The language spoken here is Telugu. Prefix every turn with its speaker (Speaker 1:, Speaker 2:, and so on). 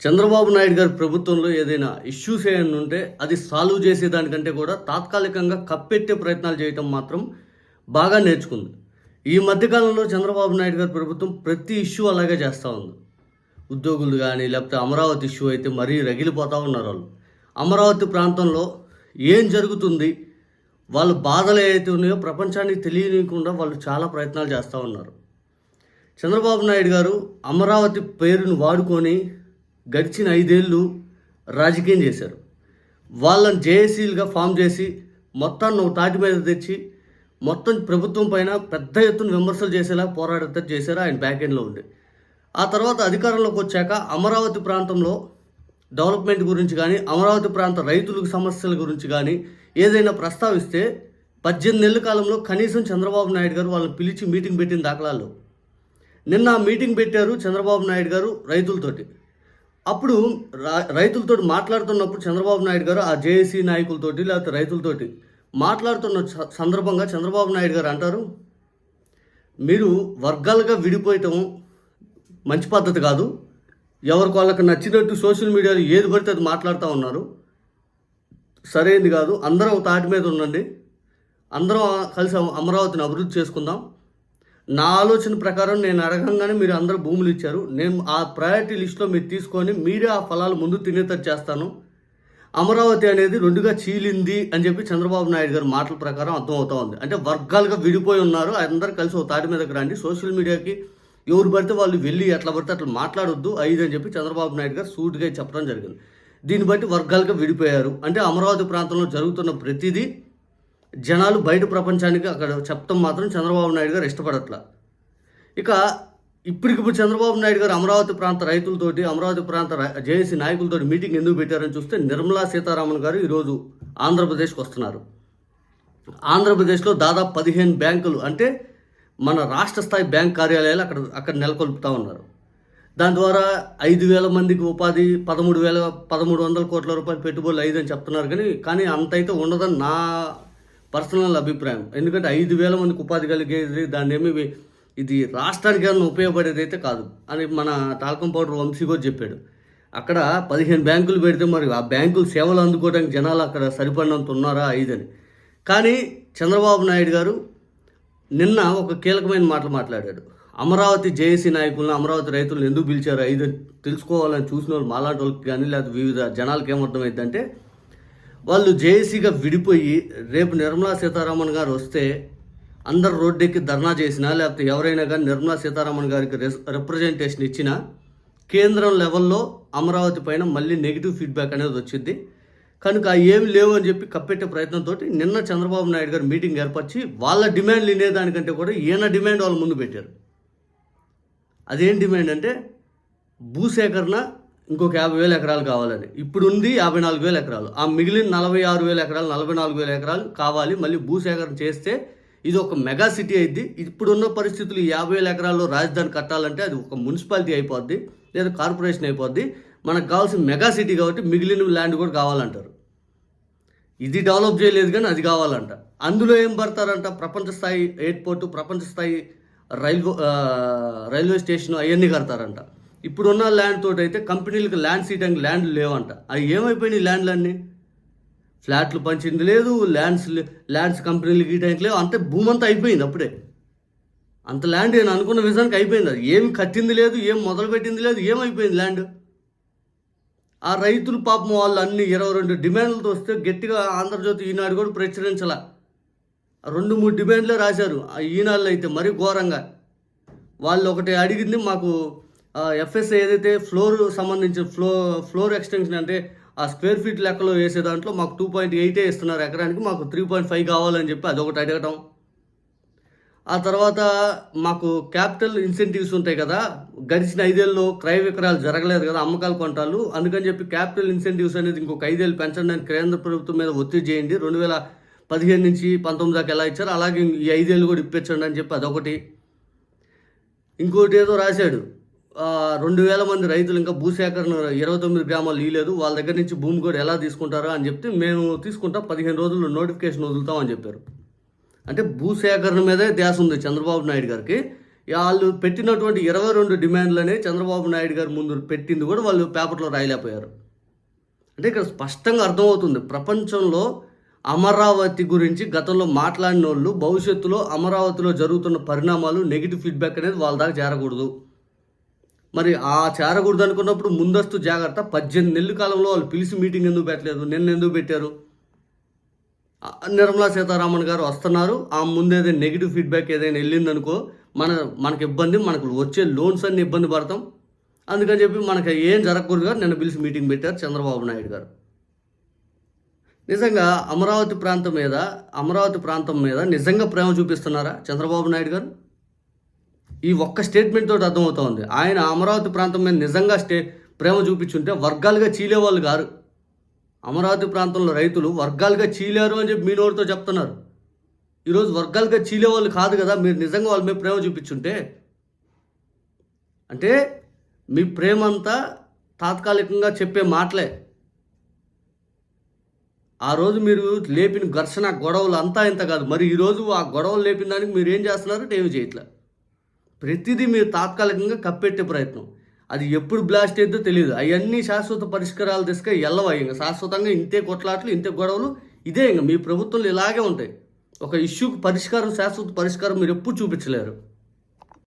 Speaker 1: చంద్రబాబు నాయుడు గారి ప్రభుత్వంలో ఏదైనా ఇష్యూస్ ఏమైనా ఉంటే అది సాల్వ్ చేసేదానికంటే కూడా తాత్కాలికంగా కప్పెట్టే ప్రయత్నాలు చేయటం మాత్రం బాగా నేర్చుకుంది. ఈ మధ్యకాలంలో చంద్రబాబు నాయుడు గారి ప్రభుత్వం ప్రతి ఇష్యూ అలాగే చేస్తూ ఉంది. ఉద్యోగులు కానీ లేకపోతే అమరావతి ఇష్యూ అయితే మరీ రగిలిపోతూ ఉన్నారు వాళ్ళు. అమరావతి ప్రాంతంలో ఏం జరుగుతుంది వాళ్ళ బాధలు ఏవైతే ఉన్నాయో ప్రపంచానికి తెలియనియకుండా వాళ్ళు చాలా ప్రయత్నాలు చేస్తూ ఉన్నారు. చంద్రబాబు నాయుడు గారు అమరావతి పేరును వాడుకొని గడిచిన ఐదేళ్ళు రాజకీయం చేశారు. వాళ్ళని జేఏసీలుగా ఫామ్ చేసి మొత్తాన్ని ఒక తాటి మీద తెచ్చి మొత్తం ప్రభుత్వం పైన పెద్ద ఎత్తున విమర్శలు చేసేలా పోరాడతా చేశారు ఆయన బ్యాక్ ఎండ్లో ఉండి. ఆ తర్వాత అధికారంలోకి వచ్చాక అమరావతి ప్రాంతంలో డెవలప్మెంట్ గురించి కానీ అమరావతి ప్రాంత రైతులకు సమస్యల గురించి కానీ ఏదైనా ప్రస్తావిస్తే పద్దెనిమిది నెలల కాలంలో కనీసం చంద్రబాబు నాయుడు గారు వాళ్ళని పిలిచి మీటింగ్ పెట్టిన దాఖలాలు నిన్న ఆ మీటింగ్ పెట్టారు చంద్రబాబు నాయుడు గారు రైతులతోటి. అప్పుడు రా- రైతులతో మాట్లాడుతున్నప్పుడు చంద్రబాబు నాయుడు గారు ఆ జేఏసీ నాయకులతోటి లేకపోతే రైతులతోటి మాట్లాడుతున్న స- సందర్భంగా చంద్రబాబు నాయుడు గారు అంటారు మీరు వర్గాలుగా విడిపోయటం మంచి పద్ధతి కాదు. ఎవరికి వాళ్ళకి నచ్చినట్టు సోషల్ మీడియాలో ఏది పడితే అది మాట్లాడుతూ ఉన్నారు. సరైనది కాదు. అందరం తాటి మీద ఉండండి. అందరం కలిసి అమరావతిని అభివృద్ధి చేసుకుందాం. నా ఆలోచన ప్రకారం నేను అడగంగానే మీరు అందరూ భూములు ఇచ్చారు. నేను ఆ ప్రయారిటీ లిస్ట్లో మీరు తీసుకొని మీరే ఆ ఫలాలు ముందు తినేతట్టు చేస్తాను. అమరావతి అనేది రెండుగా చీలింది అని చెప్పి చంద్రబాబు నాయుడు గారు మాటల ప్రకారం అర్థమవుతా ఉంది. అంటే వర్గాలుగా విడిపోయి ఉన్నారు. అందరూ కలిసి ఒక తాటి మీదకి రండి. సోషల్ మీడియాకి ఎవరు పడితే వాళ్ళు వెళ్ళి ఎట్లా పడితే అట్లా మాట్లాడొద్దు. ఐదు అని చెప్పి చంద్రబాబు నాయుడు గారు సూటిగా చెప్పడం జరిగింది. దీన్ని బట్టి వర్గాలుగా విడిపోయారు. అంటే అమరావతి ప్రాంతంలో జరుగుతున్న ప్రతిదీ జనాలు బయట ప్రపంచానికి అక్కడ చెప్తాం మాత్రం చంద్రబాబు నాయుడు గారు ఇష్టపడట్లా. ఇక ఇప్పటికిప్పుడు చంద్రబాబు నాయుడు గారు అమరావతి ప్రాంత రైతులతోటి అమరావతి ప్రాంత జేఏసీ నాయకులతోటి మీటింగ్ ఎందుకు పెట్టారని చూస్తే నిర్మలా సీతారామన్ గారు ఈరోజు ఆంధ్రప్రదేశ్కి వస్తున్నారు. ఆంధ్రప్రదేశ్లో దాదాపు పదిహేను బ్యాంకులు అంటే మన రాష్ట్ర స్థాయి బ్యాంక్ కార్యాలయాలు అక్కడ అక్కడ నెలకొల్పుతా ఉన్నారు. దాని ద్వారా ఐదు వేల మందికి ఉపాధి పదమూడు వేల పదమూడు వందల కోట్ల రూపాయలు పెట్టుబడులు ఐదని చెప్తున్నారు కానీ కానీ అంత అయితే ఉండదని నా పర్సనల్ అభిప్రాయం. ఎందుకంటే ఐదు వేల మందికి ఉపాధి కలిగేది దాన్ని ఏమి ఇది రాష్ట్రానికి ఏమైనా ఉపయోగపడేది అయితే కాదు. అని మన టాల్కం పౌడర్ వంశీ కూడా చెప్పాడు. అక్కడ పదిహేను బ్యాంకులు పెడితే మరి ఆ బ్యాంకులు సేవలు అందుకోవడానికి జనాలు అక్కడ సరిపడినంత ఉన్నారా ఐదని. కానీ చంద్రబాబు నాయుడు గారు నిన్న ఒక కీలకమైన మాటలు మాట్లాడాడు. అమరావతి జేఏసీ నాయకులను అమరావతి రైతులను ఎందుకు పిలిచారు ఐదు తెలుసుకోవాలని చూసిన వాళ్ళు మాలాంటి వాళ్ళకి కానీ లేకపోతే వివిధ జనాలకి ఏమర్థమైందంటే వాళ్ళు జేఏసీగా విడిపోయి రేపు నిర్మలా సీతారామన్ గారు వస్తే అందరు రోడ్డెక్కి ధర్నా చేసినా లేకపోతే ఎవరైనా కానీ నిర్మలా సీతారామన్ గారికి రెస్- రిప్రజెంటేషన్ ఇచ్చినా కేంద్రం లెవెల్లో అమరావతి పైన మళ్ళీ నెగిటివ్ ఫీడ్బ్యాక్ అనేది వచ్చింది. కనుక ఏమి లేవు అని చెప్పి కప్పెట్టే ప్రయత్నంతో నిన్న చంద్రబాబు నాయుడు గారు మీటింగ్ ఏర్పరిచి వాళ్ళ డిమాండ్లు వినేదానికంటే కూడా ఈయన డిమాండ్ వాళ్ళు ముందు పెట్టారు. అదేం డిమాండ్ అంటే భూసేకరణ ఇంకొక యాభై వేల ఎకరాలు కావాలని. ఇప్పుడు ఉంది యాభై నాలుగు వేల ఎకరాలు. ఆ మిగిలిన నలభై ఆరు వేల ఎకరాలు నలభై నాలుగు వేల ఎకరాలు కావాలి. మళ్ళీ భూసేకరణ చేస్తే ఇది ఒక మెగా సిటీ అయింది ఇప్పుడున్న పరిస్థితులు యాభై వేల ఎకరాల్లో రాజధాని కట్టాలంటే అది ఒక మున్సిపాలిటీ అయిపోద్ది లేదా కార్పొరేషన్ అయిపోద్ది. మనకు కావాల్సిన మెగా సిటీ కాబట్టి మిగిలిన ల్యాండ్ కూడా కావాలంటారు. ఇది డెవలప్ చేయలేదు కానీ అది కావాలంట. అందులో ఏం పడతారంట? ప్రపంచ స్థాయి ఎయిర్పోర్టు ప్రపంచ స్థాయి రైల్వే రైల్వే స్టేషన్ అవన్నీ కడతారంట. ఇప్పుడున్న ల్యాండ్ తోటి అయితే కంపెనీలకు ల్యాండ్ సీటానికి ల్యాండ్లు లేవంట. అవి ఏమైపోయినాయి ల్యాండ్లన్నీ ఫ్లాట్లు పంచింది లేదు ల్యాండ్స్ ల్యాండ్స్ కంపెనీలు గీయడానికి లేవు అంతే భూమి అంతా అయిపోయింది అప్పుడే. అంత ల్యాండ్ నేను అనుకున్న విధానికి అయిపోయింది అది. ఏమి కట్టింది లేదు ఏం మొదలు పెట్టింది లేదు ఏమైపోయింది ల్యాండ్ ఆ రైతులు పాపం వాళ్ళు అన్ని ఇరవై రెండు డిమాండ్లతో వస్తే గట్టిగా ఆంధ్రజ్యోతి ఈనాడు కూడా ప్రచురించాల. రెండు మూడు డిమాండ్లే రాశారు. ఆ ఈనాళ్ళు అయితే మరీ ఘోరంగా. వాళ్ళు ఒకటి అడిగింది మాకు ఎఫ్ఎస్ ఏదైతే ఫ్లోర్ సంబంధించిన ఫ్లో ఫ్లోర్ ఎక్స్టెన్షన్ అంటే ఆ స్క్వేర్ ఫీట్ లెక్కలో వేసే దాంట్లో మాకు టూ పాయింట్ ఎయిటే ఇస్తున్నారు ఎకరానికి మాకు త్రీ పాయింట్ ఫైవ్ కావాలని చెప్పి అదొకటి అడగటం. ఆ తర్వాత మాకు క్యాపిటల్ ఇన్సెంటివ్స్ ఉంటాయి కదా గడిచిన ఐదేళ్ళలో క్రయ విక్రయాలు జరగలేదు కదా అమ్మకాలు కొంటాలు అందుకని చెప్పి క్యాపిటల్ ఇన్సెంటివ్స్ అనేది ఇంకొక ఐదేళ్ళు పెంచండి అని కేంద్ర ప్రభుత్వం మీద ఒత్తిడి చేయండి. రెండు వేల పదిహేను నుంచి పంతొమ్మిది దాకా ఎలా ఇచ్చారో అలాగే ఈ ఐదేళ్ళు కూడా ఇప్పించండి అని చెప్పి అదొకటి. ఇంకోటి ఏదో రాశాడు. రెండు వేల మంది రైతులు ఇంకా భూసేకరణ ఇరవై తొమ్మిది గ్రామాలు ఇవ్వలేదు వాళ్ళ దగ్గర నుంచి భూమి కూడా ఎలా తీసుకుంటారో అని చెప్తే మేము తీసుకుంటాం. పదిహేను రోజుల్లో నోటిఫికేషన్ వదులుతామని చెప్పారు. అంటే భూసేకరణ మీదే ధ్యాస ఉంది చంద్రబాబు నాయుడు గారికి. వాళ్ళు పెట్టినటువంటి ఇరవై రెండు డిమాండ్లనే చంద్రబాబు నాయుడు గారు ముందు పెట్టింది కూడా వాళ్ళు పేపర్లో రాయలేకపోయారు. అంటే ఇక్కడ స్పష్టంగా అర్థమవుతుంది. ప్రపంచంలో అమరావతి గురించి గతంలో మాట్లాడిన వాళ్ళు భవిష్యత్తులో అమరావతిలో జరుగుతున్న పరిణామాలు నెగిటివ్ ఫీడ్బ్యాక్ అనేది వాళ్ళ దాకా చేరకూడదు. మరి ఆ చేరకూడదు అనుకున్నప్పుడు ముందస్తు జాగ్రత్త. పద్దెనిమిది నెలల కాలంలో వాళ్ళు పిలిచి మీటింగ్ ఎందుకు పెట్టలేదు? నిన్న ఎందుకు పెట్టారు? నిర్మలా సీతారామన్ గారు వస్తున్నారు. ఆ ముందు ఏదైనా నెగిటివ్ ఫీడ్బ్యాక్ ఏదైనా వెళ్ళిందనుకో మన మనకి ఇబ్బంది మనకు వచ్చే లోన్స్ అన్ని ఇబ్బంది పడతాం. అందుకని చెప్పి మనకి ఏం జరగకూడదు గారు నిన్న పిలిచి మీటింగ్ పెట్టారు చంద్రబాబు నాయుడు గారు. నిజంగా అమరావతి ప్రాంతం మీద అమరావతి ప్రాంతం మీద నిజంగా ప్రేమ చూపిస్తున్నారా చంద్రబాబు నాయుడు గారు? ఈ ఒక్క స్టేట్మెంట్ తోటి అర్థమవుతోంది ఆయన అమరావతి ప్రాంతం మీద నిజంగా స్టే ప్రేమ చూపించుంటే వర్గాలుగా చీలేవాళ్ళు గారు అమరావతి ప్రాంతంలో రైతులు వర్గాలుగా చీలారు అని చెప్పి మీ నోటితో చెప్తున్నారు. ఈరోజు వర్గాలుగా చీలేవాళ్ళు కాదు కదా మీరు నిజంగా వాళ్ళ మీద ప్రేమ చూపించుంటే? అంటే మీ ప్రేమ అంతా తాత్కాలికంగా చెప్పే మాటలే. ఆ రోజు మీరు లేపిన ఘర్షణ గొడవలు అంతా ఇంత కాదు. మరి ఈరోజు ఆ గొడవలు లేపిన దానికి మీరు ఏం చేస్తున్నారు? అంటే ఏమి చేయట్లేదు ప్రతిదీ మీరు తాత్కాలికంగా కప్పెట్టే ప్రయత్నం. అది ఎప్పుడు బ్లాస్ట్ అయిందో తెలియదు అవన్నీ శాశ్వత పరిష్కారాలు తీసుక వెళ్ళవా ఇంకా? శాశ్వతంగా ఇంతే కొట్లాట్లు ఇంతే గొడవలు ఇదే ఇంకా. మీ ప్రభుత్వంలో ఇలాగే ఉంటాయి. ఒక ఇష్యూకి పరిష్కారం శాశ్వత పరిష్కారం మీరు ఎప్పుడు చూపించలేరు.